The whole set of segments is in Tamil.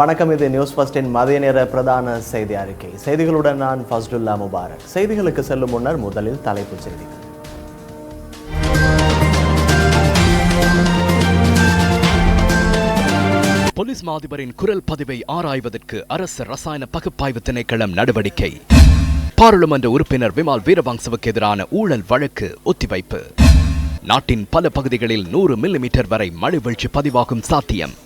வணக்கம் இது நியூஸ் ஃபர்ஸ்டின் மதிய நேர பிரதான செய்தி அறிக்கை. செய்திகளுடன் நான் ஃபஸ்டுல்லா முபாரக். செய்திகளுக்கு செல்லும் முன்னர் முதலில் தலைப்புச் செய்திகள். போலீஸ் மாதிபரின் குரல் பதிவை ஆராய்வதற்கு அரசு ரசாயன பகுப்பாய்வு திணைக்களம் நடவடிக்கை. பாராளுமன்ற உறுப்பினர் விமால் வீரவங்சவுக்கு எதிரான ஊழல் வழக்கு ஒத்திவைப்பு. நாட்டின் பல பகுதிகளில் நூறு மில்லிமீட்டர் வரை மழை வீழ்ச்சி பதிவாகும் சாத்தியம்.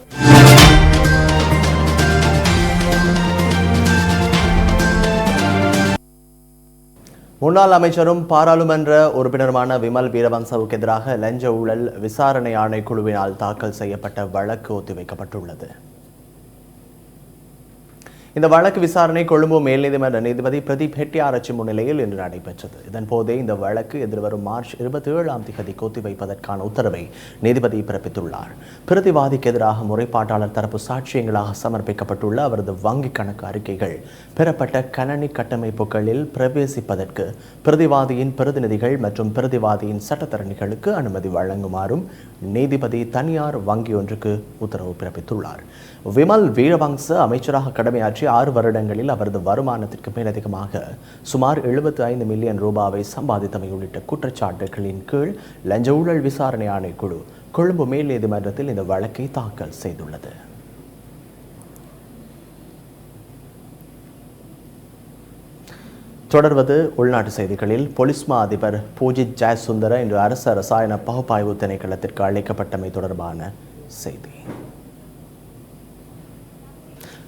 முன்னாள் அமைச்சரும் பாராளுமன்ற உறுப்பினருமான விமல் வீரவன்சவுக்கு எதிராக லஞ்ச ஊழல் விசாரணை ஆணைக்குழுவினால் தாக்கல் செய்யப்பட்ட வழக்கு ஒத்திவைக்கப்பட்டுள்ளது. இந்த வழக்கு விசாரணை கொழும்பு மேல்நீதிமன்ற நீதிபதி பிரதீப் ஹெட்டியாரச்சி முன்னிலையில் இன்று நடைபெற்றது. இதன் போதே இந்த வழக்கு எதிர்வரும் மார்ச் இருபத்தி ஏழாம் தேதிக்கு ஒத்திவைப்பதற்கான உத்தரவை நீதிபதி பிறப்பித்துள்ளார். பிரதிவாதிக்கு எதிராக முறைப்பாட்டாளர் தரப்பு சாட்சியங்களாக சமர்ப்பிக்கப்பட்டுள்ள அவரது வங்கி கணக்கு அறிக்கைகள் பெறப்பட்ட கணனி கட்டமைப்புகளில் பிரவேசிப்பதற்கு பிரதிவாதியின் பிரதிநிதிகள் மற்றும் பிரதிவாதியின் சட்டத்தரணிகளுக்கு அனுமதி வழங்குமாறும் நீதிபதி தனியார் வங்கி ஒன்றுக்கு உத்தரவு பிறப்பித்துள்ளார். விமல் வீரவங்ச அமைச்சராக கடமையாற்றி ஆறு வருடங்களில் அவரது வருமானத்திற்கு மேலதிகமாக சுமார் எழுபத்தி ஐந்து மில்லியன் ரூபாவை சம்பாதித்தமை உள்ளிட்ட குற்றச்சாட்டுகளின் கீழ் லஞ்ச ஊழல் விசாரணை ஆணைக்குழு கொழும்பு மேல் நீதிமன்றத்தில் இந்த வழக்கை தாக்கல் செய்துள்ளது. தொடர்வது உள்நாட்டு செய்திகளில் பொலிஸ்மா அதிபர் பூஜித் ஜெயசுந்தர இன்று அரசு ரசாயன பகுப்பாய்வு திணைக்களத்திற்கு அழைக்கப்பட்டமை தொடர்பான செய்தி.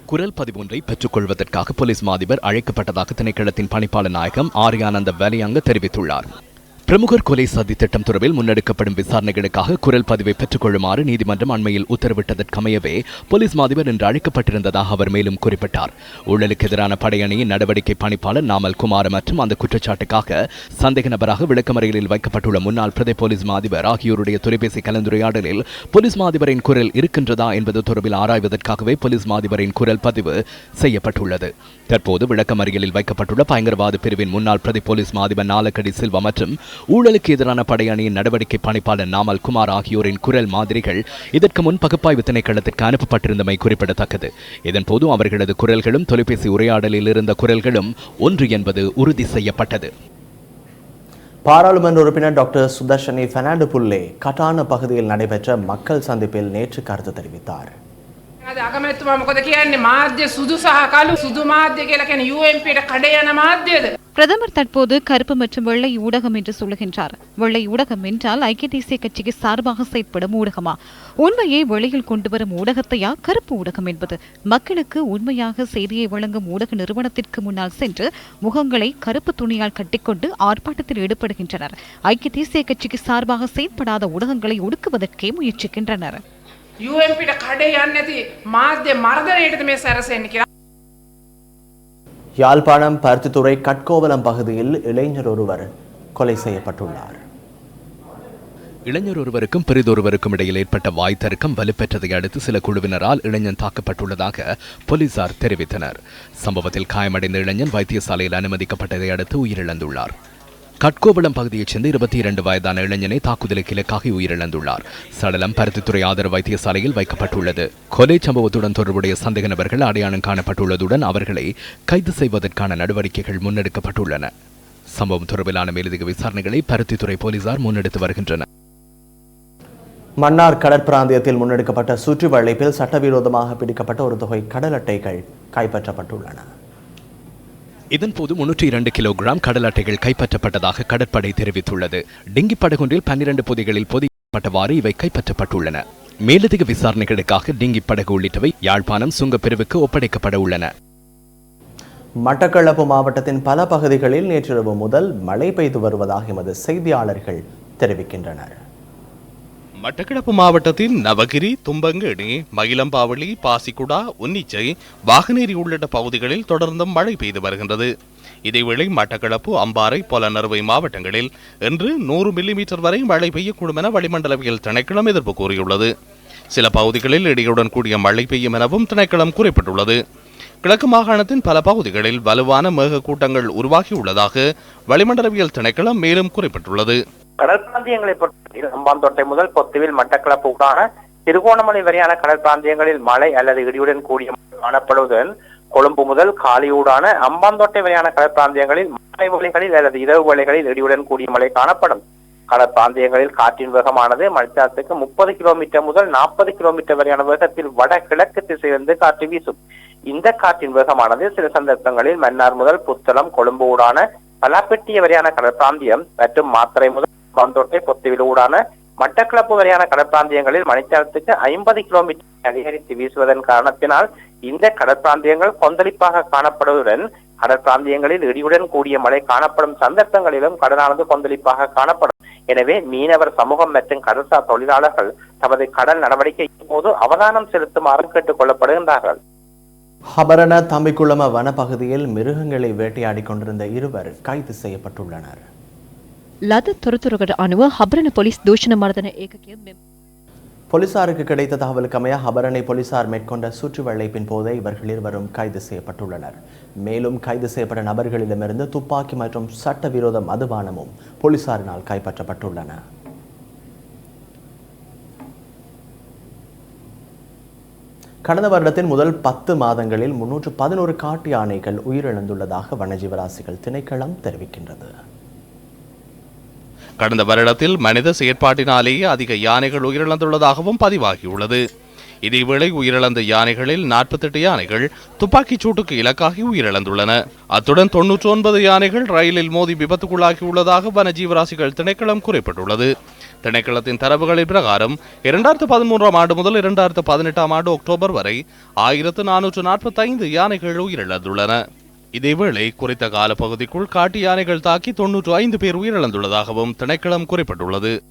குரல் பதிவு ஒன்றை பெற்றுக்கொள்வதற்காக போலீஸ் மாதிபர் அழைக்கப்பட்டதாக திணைக்களத்தின் பணிப்பாளர் நாயகம் ஆரியானந்த வேலையங்க தெரிவித்துள்ளார். பிரமுகர் கொலை சதி திட்டம் தொடர்பில் முன்னெடுக்கப்படும் விசாரணைகளுக்காக குரல் பதிவை பெற்றுக்கொள்ளுமாறு நீதிமன்றம் அண்மையில் உத்தரவிட்டதற்கமையவே போலீஸ் மாதிபர் என்று அழைக்கப்பட்டிருந்ததாக அவர் மேலும் குறிப்பிட்டார். ஊழலுக்கு எதிரான படையணியின் நடவடிக்கை பணிப்பாளர் நாமல் குமார் மற்றும் அந்த குற்றச்சாட்டுக்காக சந்தேக நபராக விளக்கமறியலில் வைக்கப்பட்டுள்ள முன்னாள் பிரதே போலீஸ் மாதிபர் ஆகியோருடைய தொலைபேசி கலந்துரையாடலில் போலீஸ் மாதிபரின் குரல் இருக்கின்றதா என்பது தொடர்பில் ஆராய்வதற்காகவே போலீஸ் மாதிபரின் குரல் பதிவு செய்யப்பட்டுள்ளது. தற்போது விளக்கமறியலில் வைக்கப்பட்டுள்ள பயங்கரவாத பிரிவின் முன்னாள் பிரதி போலீஸ் மாதிபர் நாலக்கடி சில்வா மற்றும் ஊழலுக்கு எதிரான படையணியின் நடவடிக்கை பணிப்பாளர் நாமல் குமார் ஆகியோரின் குரல் மாதிரிகள் இதற்கு முன் பகுப்பாய்வு திணைக்களத்திற்கு அனுப்பப்பட்டிருந்தமை குறிப்பிடத்தக்கது இதன்போது அவர்களது குரல்களும் தொலைபேசி உரையாடலில் இருந்த குரல்களும் ஒன்று என்பது உறுதி செய்யப்பட்டது பாராளுமன்ற உறுப்பினர் டாக்டர் சுதர்ஷனி பெர்னாண்டு புல்லே கட்டான பகுதியில் நடைபெற்ற மக்கள் சந்திப்பில் நேற்று கருத்து தெரிவித்தார் අද අගමැතුමා මොකද කියන්නේ මාධ්‍ය සුදු සහ කළු සුදු මාධ්‍ය කියලා කියන්නේ UMPට කඩේ යන මාධ්‍යද பிரதமர் தற்போது கருப்பு மற்றும் வெள்ளை ஊடகம் என்று சொல்லுகின்றார். வெள்ளை ஊடகம் என்றால் ஐக்கிய தேசிய கட்சிக்கு சார்பாக செயற்படும் ஊடகமா? உண்மையை வெளியில் கொண்டு வரும் ஊடகத்தையா கருப்பு ஊடகம் என்பது? மக்களுக்கு உண்மையாக செய்தியை வழங்கும் ஊடக நிறுவனத்திற்கு முன்னால் சென்று முகங்களை கருப்பு துணியால் கட்டிக்கொண்டு ஆர்ப்பாட்டத்தில் ஈடுபடுகின்றனர். ஐக்கிய தேசிய கட்சிக்கு சார்பாக செயற்படாத ஊடகங்களை ஒடுக்குவதற்கே முயற்சிக்கின்றனர். யாழ்ப்பாணம் பருத்தித்துறை கட்கோவலம் பகுதியில் இளைஞர் ஒருவர் கொலை செய்யப்பட்டுள்ளார். இளைஞர் ஒருவருக்கும் பெரிதொருவருக்கும் இடையில் ஏற்பட்ட வாய் தர்க்கம் வலுப்பெற்றதை அடுத்து சில குழுவினரால் இளைஞன் தாக்கப்பட்டுள்ளதாக போலீசார் தெரிவித்தனர். சம்பவத்தில் காயமடைந்த இளைஞன் வைத்தியசாலையில் அனுமதிக்கப்பட்டதை அடுத்து உயிரிழந்துள்ளார். கட்கோபலம் பகுதியைச் சேர்ந்த இருபத்தி இரண்டு வயதான இளைஞனை தாக்குதலுக்கு இலக்காகி உயிரிழந்துள்ளார். சடலம் பருத்தித்துறை ஆதரவு வைத்தியசாலையில் வைக்கப்பட்டுள்ளது. கொலை சம்பவத்துடன் தொடர்புடைய சந்தேக நபர்கள் அடையாளம் காணப்பட்டுள்ளதுடன் அவர்களை கைது செய்வதற்கான நடவடிக்கைகள் முன்னெடுக்கப்பட்டுள்ளன. சம்பவம் தொடர்பிலான மேலதிக விசாரணைகளை பருத்தித்துறை போலீசார் முன்னெடுத்து வருகின்றனர். மன்னார் கடற்பிராந்தியத்தில் முன்னெடுக்கப்பட்ட சுற்றுவளைப்பில் சட்டவிரோதமாக பிடிக்கப்பட்ட ஒரு தொகை கடல் அட்டைகள் கைப்பற்றப்பட்டுள்ளன. இதன்போது முன்னூற்றி இரண்டு கிலோகிராம் கடல் அட்டைகள் கைப்பற்றப்பட்டதாக கடற்படை தெரிவித்துள்ளது. டெங்கி படகொன்றில் பன்னிரண்டு பொதிகளில் பொதிக்கப்பட்டவாறு இவை கைப்பற்றப்பட்டுள்ளன. மேலதிக விசாரணைகளுக்காக டிங்கி படகு உள்ளிட்டவை யாழ்ப்பாணம் சுங்கப்பிரிவுக்கு ஒப்படைக்கப்பட உள்ளன. மட்டக்களப்பு மாவட்டத்தின் பல பகுதிகளில் நேற்றிரவு முதல் மழை பெய்து வருவதாக எமது செய்தியாளர்கள் தெரிவிக்கின்றனர். மட்டக்களப்பு மாவட்டத்தின் நவகிரி தும்பங்கேணி மயிலம்பாவளி பாசிக்குடா உன்னிச்சை வாகனேரி உள்ளிட்ட பகுதிகளில் தொடர்ந்தும் மழை பெய்து வருகின்றது. இதேவேளை மட்டக்களப்பு அம்பாறை பொலநறுவை மாவட்டங்களில் இன்று நூறு மில்லிமீட்டர் வரை மழை பெய்யக்கூடும் என வளிமண்டலவியல் திணைக்களம் எதிர்ப்பு கூறியுள்ளது. சில பகுதிகளில் இடியுடன் கூடிய மழை பெய்யும் எனவும் திணைக்களம் குறிப்பிட்டுள்ளது. கிழக்கு மாகாணத்தின் பல பகுதிகளில் வலுவான மேக கூட்டங்கள் உருவாகியுள்ளதாக வளிமண்டலவியல் திணைக்களம் மேலும் குறிப்பிட்டுள்ளது. கடல் பிராந்தியங்களை பொறுத்தவரையில் அம்பாந்தோட்டை முதல் பொத்துவில் மட்டக்களப்பு திருகோணமலை வரையான கடல் பிராந்தியங்களில் மழை அல்லது இடியுடன் கூடிய மழை காணப்படுவதுடன் கொழும்பு முதல் காலியூடான அம்பாந்தோட்டை வரையான கடல் பிராந்தியங்களில் மாலை வேளைகளில் அல்லது இரவு வேளைகளில் இடியுடன் கூடிய மழை காணப்படும். கடல் பிராந்தியங்களில் காற்றின் வேகமானது மழைச்சாத்துக்கு முப்பது கிலோமீட்டர் முதல் நாற்பது கிலோமீட்டர் வரையான வேகத்தில் வடகிழக்கு திசையிலிருந்து காற்று வீசும். இந்த காற்றின் வேகமானது சில சந்தர்ப்பங்களில் மன்னார் முதல் புத்தளம் கொழும்பு ஊடான பலாப்பெட்டிய வரையான கடல் பிராந்தியம் மற்றும் மாத்திரை முதல் பந்தோட்டை பொத்துவில் மட்டக்களப்பு வரையான கடற்பிராந்தியங்களில் மணித்தாரத்துக்கு ஐம்பது கிலோமீட்டர் அதிகரித்து வீசுவதன் காரணத்தினால் இந்த கடற்பிராந்தியங்கள் கொந்தளிப்பாக காணப்படுவதுடன் கடற்பிராந்தியங்களில் இடியுடன் கூடிய மழை காணப்படும் சந்தர்ப்பங்களிலும் கடலானது கொந்தளிப்பாக காணப்படும். எனவே மீனவர் சமூகம் மற்றும் கடல்சார் தொழிலாளர்கள் தமது கடல் நடவடிக்கை போது அவதானம் செலுத்துமாறு கேட்டுக் கொள்ளப்படுகின்றார்கள். ஹபரண தம்பிக்குளம வனப்பகுதியில் மிருகங்களை வேட்டையாடிக் கொண்டிருந்த இருவர் கைது செய்யப்பட்டுள்ளனர். ලද තොරතුරකට අනුව හබරණ පොලිස් දූෂණ මර්ධන ඒකකය මෙම போலீசாருக்கு கிடைத்த தகவலுக்கு அமைய ஹபரணை போலீசார் மேற்கொண்ட சுற்று வளைப்பின் போதே இவர்கள் இருவரும் கைது செய்யப்பட்டுள்ளனர் மேலும் கைது செய்யப்பட்ட நபர்களிடமிருந்து துப்பாக்கி மற்றும் சட்டவிரோத மதுபானமும் போலீசாரினால் கைப்பற்றப்பட்டுள்ளன கடந்த வருடத்தின் முதல் பத்து மாதங்களில் முன்னூற்று பதினோரு காட்டு யானைகள் உயிரிழந்துள்ளதாக வனஜீவராசிகள் திணைக்களம் தெரிவிக்கின்றது கடந்த வருடத்தில் மனித செயற்பாட்டினாலேயே அதிக யானைகள் உயிரிழந்துள்ளதாகவும் பதிவாகியுள்ளது. இதேவேளை உயிரிழந்த யானைகளில் 48 யானைகள் துப்பாக்கிச் சூட்டுக்கு இலக்காகி உயிரிழந்துள்ளன. அத்துடன் தொன்னூற்றி ஒன்பது யானைகள் ரயிலில் மோதி விபத்துக்குள்ளாகியுள்ளதாக வனஜீவராசிகள் திணைக்களம் குறிப்பிட்டுள்ளது. திணைக்களத்தின் தரவுகளின் பிரகாரம் இரண்டாயிரத்து பதிமூன்றாம் ஆண்டு முதல் இரண்டாயிரத்து பதினெட்டாம் ஆண்டு அக்டோபர் வரை ஆயிரத்து நானூற்று நாற்பத்தைந்து யானைகள் உயிரிழந்துள்ளன. இதேவேளை குறித்த காலப்பகுதிக்குள் காட்டு யானைகள் தாக்கி தொன்னூற்று ஐந்து பேர் உயிரிழந்துள்ளதாகவும் திணைக்களம் குறிப்பிட்டுள்ளது.